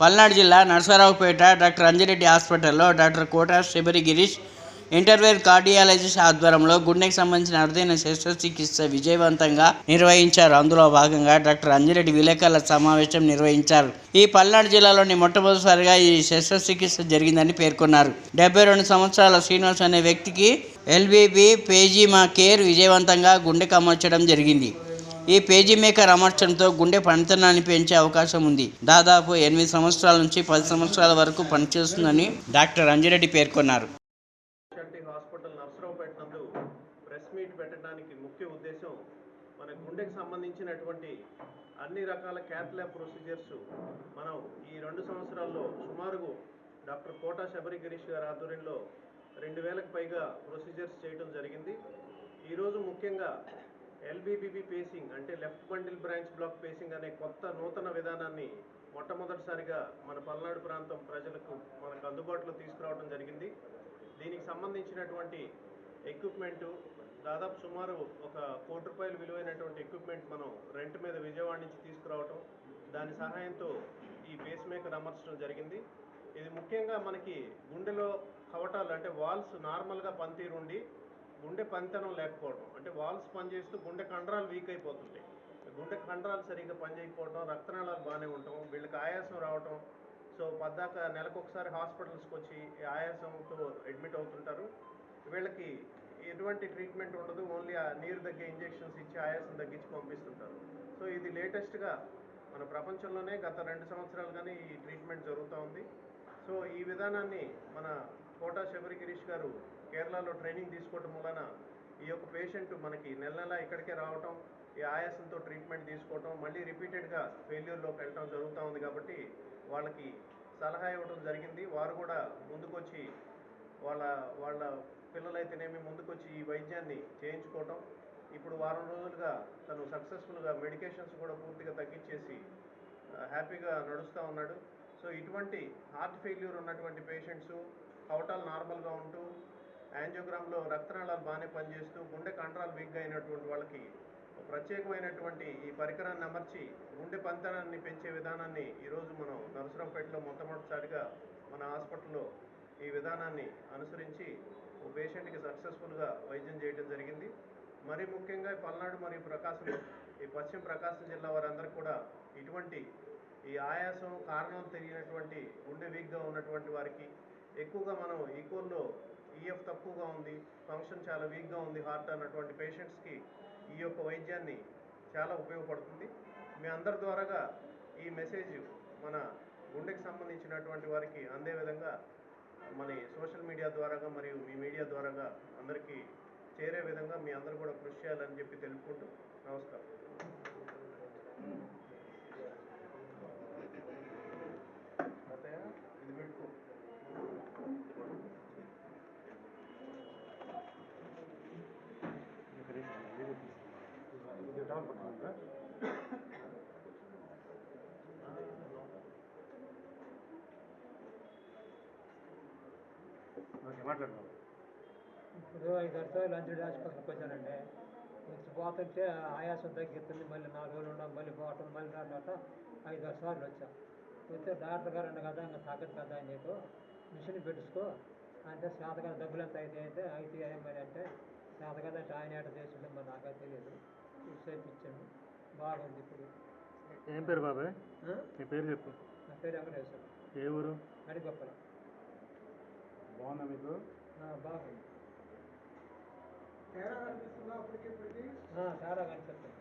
పల్నాడు జిల్లా నరసరావుపేట డాక్టర్ అంజిరెడ్డి హాస్పిటల్లో డాక్టర్ కోట శబరి గిరీష్ ఇంటర్వేర్ కార్డియాలజిస్ట్ ఆధ్వర్యంలో గుండెకి సంబంధించిన అరుదైన శస్త్రచికిత్స విజయవంతంగా నిర్వహించారు. అందులో భాగంగా డాక్టర్ అంజిరెడ్డి విలేకరుల సమావేశం నిర్వహించారు. ఈ పల్నాడు జిల్లాలోని మొట్టమొదటిసారిగా ఈ శస్త్రచికిత్స జరిగిందని పేర్కొన్నారు. డెబ్బై రెండు సంవత్సరాల శ్రీనివాస్ అనే వ్యక్తికి ఎల్బీబీ పేజీమా కేర్ విజయవంతంగా గుండెకు అమర్చడం జరిగింది. ఈ పేజీ మేకర్ అమర్చడంతో గుండె పనితనాన్ని పెంచే అవకాశం ఉంది. దాదాపు ఎనిమిది సంవత్సరాల నుంచి పది సంవత్సరాల వరకు పనిచేస్తుందని డాక్టర్ అంజిరెడ్డి పేర్కొన్నారు. హాస్పిటల్ ప్రెస్ మీట్ పెట్టడానికి ముఖ్య ఉద్దేశం మన గుండెకి సంబంధించినటువంటి అన్ని రకాల క్యాత్ ల్యాబ్ ప్రొసీజర్స్ మనం ఈ రెండు సంవత్సరాల్లో సుమారు డాక్టర్ కోటా శబరి గిరీష్ గారి ఆధ్వర్యంలో రెండు వేలకు పైగా ప్రొసీజర్స్ చేయడం జరిగింది. ఈరోజు ముఖ్యంగా ఎల్బీబీబీ పేసింగ్ అంటే left bundle branch block pacing అనే కొత్త నూతన విధానాన్ని మొట్టమొదటిసారిగా మన పల్నాడు ప్రాంతం ప్రజలకు మనకు అందుబాటులో తీసుకురావడం జరిగింది. దీనికి సంబంధించినటువంటి ఎక్విప్మెంటు దాదాపు సుమారు ఒక కోటి రూపాయలు విలువైనటువంటి ఎక్విప్మెంట్ మనం రెంట్ మీద విజయవాడ నుంచి తీసుకురావటం దాని సహాయంతో ఈ పేస్ మేకర్ అమర్చడం జరిగింది. ఇది ముఖ్యంగా మనకి గుండెలో కవటాలు అంటే వాల్స్ నార్మల్గా పనితీరుండి గుండె పనితనం లేకపోవడం అంటే వాల్స్ పనిచేస్తూ గుండె కండరాలు వీక్ అయిపోతుంటాయి. గుండె కండరాలు సరిగ్గా పనిచేయకపోవడం రక్తనాళాలు బాగానే ఉండటం వీళ్ళకి ఆయాసం రావటం. సో పద్దాక నెలకు ఒకసారి హాస్పిటల్స్కి వచ్చి ఆయాసంతో అడ్మిట్ అవుతుంటారు. వీళ్ళకి ఎటువంటి ట్రీట్మెంట్ ఉండదు ఓన్లీ ఆ నీరు తగ్గే ఇంజెక్షన్స్ ఇచ్చి ఆయాసం తగ్గించి పంపిస్తుంటారు. సో ఇది లేటెస్ట్గా మన ప్రపంచంలోనే గత రెండు సంవత్సరాలుగానే ఈ ట్రీట్మెంట్ జరుగుతూ ఉంది. సో ఈ విధానాన్ని మన కోటా శబరి గిరీష్ గారు కేరళలో ట్రైనింగ్ తీసుకోవటం వలన ఈ యొక్క పేషెంట్ మనకి నెల నెల ఇక్కడికే రావటం ఈ ఆయాసంతో ట్రీట్మెంట్ తీసుకోవటం మళ్ళీ రిపీటెడ్గా ఫెయిల్యూర్లోకి వెళ్ళటం జరుగుతూ ఉంది కాబట్టి వాళ్ళకి సలహా ఇవ్వడం జరిగింది. వారు కూడా ముందుకొచ్చి వాళ్ళ వాళ్ళ పిల్లలైతేనేమి ముందుకొచ్చి ఈ వైద్యాన్ని చేయించుకోవటం. ఇప్పుడు వారం రోజులుగా తను సక్సెస్ఫుల్గా మెడికేషన్స్ కూడా పూర్తిగా తగ్గించేసి హ్యాపీగా నడుస్తూ ఉన్నాడు. సో ఇటువంటి హార్ట్ ఫెయిల్యూర్ ఉన్నటువంటి పేషెంట్స్ కవటాలు నార్మల్గా ఉంటూ యాంజియోగ్రామ్లో రక్తనాళాలు బాగానే పనిచేస్తూ గుండె కండరాలు వీక్గా అయినటువంటి వాళ్ళకి ప్రత్యేకమైనటువంటి ఈ పరికరాన్ని అమర్చి గుండె పంతనాన్ని పెంచే విధానాన్ని ఈరోజు మనం నరసరావుపేటలో మొట్టమొదటిసారిగా మన హాస్పిటల్లో ఈ విధానాన్ని అనుసరించి ఓ పేషెంట్కి సక్సెస్ఫుల్గా వైద్యం చేయడం జరిగింది. మరీ ముఖ్యంగా పల్నాడు మరియు ప్రకాశం ఈ పశ్చిమ ప్రకాశం జిల్లా వారందరూ కూడా ఇటువంటి ఈ ఆయాసం కారణం తెలియనటువంటి గుండె వీక్గా ఉన్నటువంటి వారికి ఎక్కువగా మనం ఈకోల్లో ఈఎఫ్ తక్కువగా ఉంది ఫంక్షన్ చాలా వీక్గా ఉంది హార్ట్ అన్నటువంటి పేషెంట్స్కి ఈ యొక్క వైద్యాన్ని చాలా ఉపయోగపడుతుంది. మీ అందరి ద్వారాగా ఈ మెసేజ్ మన గుండెకి సంబంధించినటువంటి వారికి అందే విధంగా మన సోషల్ మీడియా ద్వారాగా మరియు మీ మీడియా ద్వారాగా అందరికీ చేరే విధంగా మీ అందరూ కూడా కృషి చేయాలని చెప్పి తెలుపుకుంటూ నమస్కారం. ఇది పెట్టుకో. ఇప్పుడు ఐదు అర్థాలు లంచ్ హాస్పిటల్కి వచ్చానండి. వచ్చి పోతుంటే ఆయాసం తగ్గుతుంది మళ్ళీ నాలుగు రోజులు ఉండం మళ్ళీ పోవటం మళ్ళీ రాట ఐదు ఆరు సార్లు వచ్చాం. వస్తే డాక్టర్ గారు అన్న కదా ఇంకా తగ్గదు కదా నీకు మిషన్ పెట్టుకో. అంటే శాత కదా డబ్బులు ఎంత అయితే అయితే ఏమని అంటే శాత కదా అంటే ఆయన ఏట చేసిండు మరి నాకే తెలియదు. చేపించాను బాగుంది ఇప్పుడు. ఏం పేరు బాబాయ్? నీ పేరు చెప్పు. నా పేరు వెంకటేశ్వర. ఏ ఊరు? నడిగొప్పల బాగుందా మీకు? బాగుంది. తేడా కనిపిస్తుంది